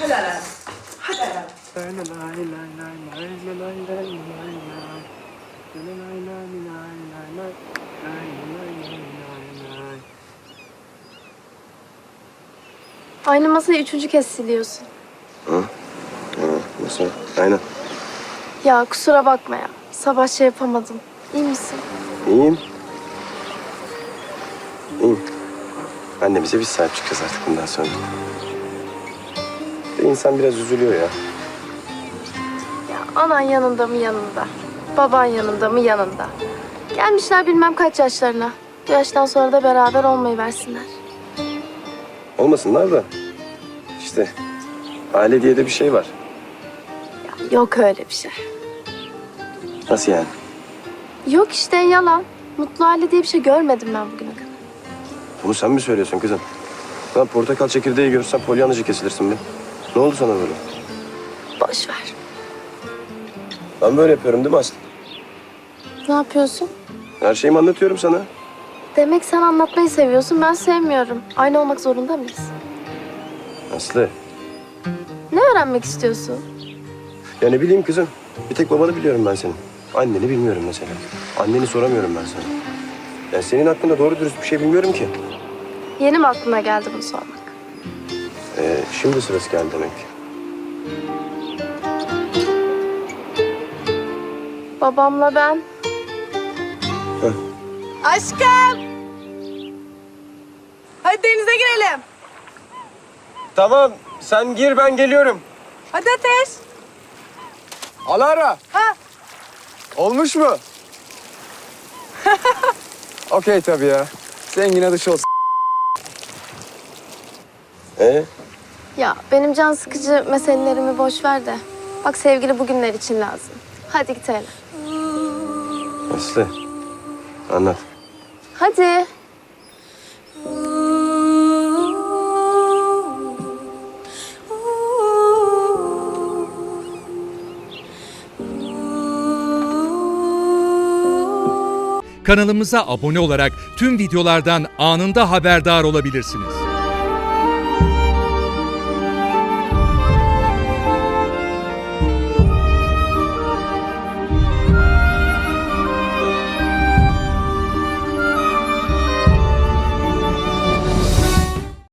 Hadi Alara. Hadi Alara. Aynı masayı üçüncü kez siliyorsun. Ha, nasıl? Aynen. Ya kusura bakma ya. Sabah şey yapamadım. İyi misin? İyiyim. İyiyim. Annemize biz sahip çıkacağız artık bundan sonra. İnsan biraz üzülüyor ya. Ya anan yanında mı yanında? Baban yanında mı yanında? Gelmişler bilmem kaç yaşlarına. Bu yaştan sonra da beraber olmayı versinler. Olmasınlar da. İşte aile diye de bir şey var. Yok öyle bir şey. Nasıl yani? Yok işte yalan. Mutlu aile diye bir şey görmedim ben bugüne kadar. Bunu sen mi söylüyorsun kızım? Lan portakal çekirdeği görürsen polyanıcı kesilirsin be. Ne oldu sana böyle? Boş ver. Ben böyle yapıyorum değil mi Aslı? Ne yapıyorsun? Her şeyimi anlatıyorum sana. Demek sen anlatmayı seviyorsun, ben sevmiyorum. Aynı olmak zorunda mıyız? Aslı. Ne öğrenmek istiyorsun? Ya ne bileyim kızım. Bir tek babanı biliyorum ben senin. Anneni bilmiyorum mesela. Anneni soramıyorum ben sana. Ya senin hakkında doğru dürüst bir şey bilmiyorum ki. Yeni mi aklına geldi bunu sormak? Ee, şimdi sırası geldi demek. Babamla ben. Aşkım. Hadi denize girelim. Tamam sen gir ben geliyorum. Hadi Ateş. Alara. Ha. Olmuş mu? Okey tabii ya. Zengin adışı olsun. Ee, Ya benim can sıkıcı meselelerimi boş ver de. Bak sevgili bugünler için lazım. Hadi gidelim. Aslı. Anlat. Hadi. Kanalımıza abone olarak tüm videolardan anında haberdar olabilirsiniz.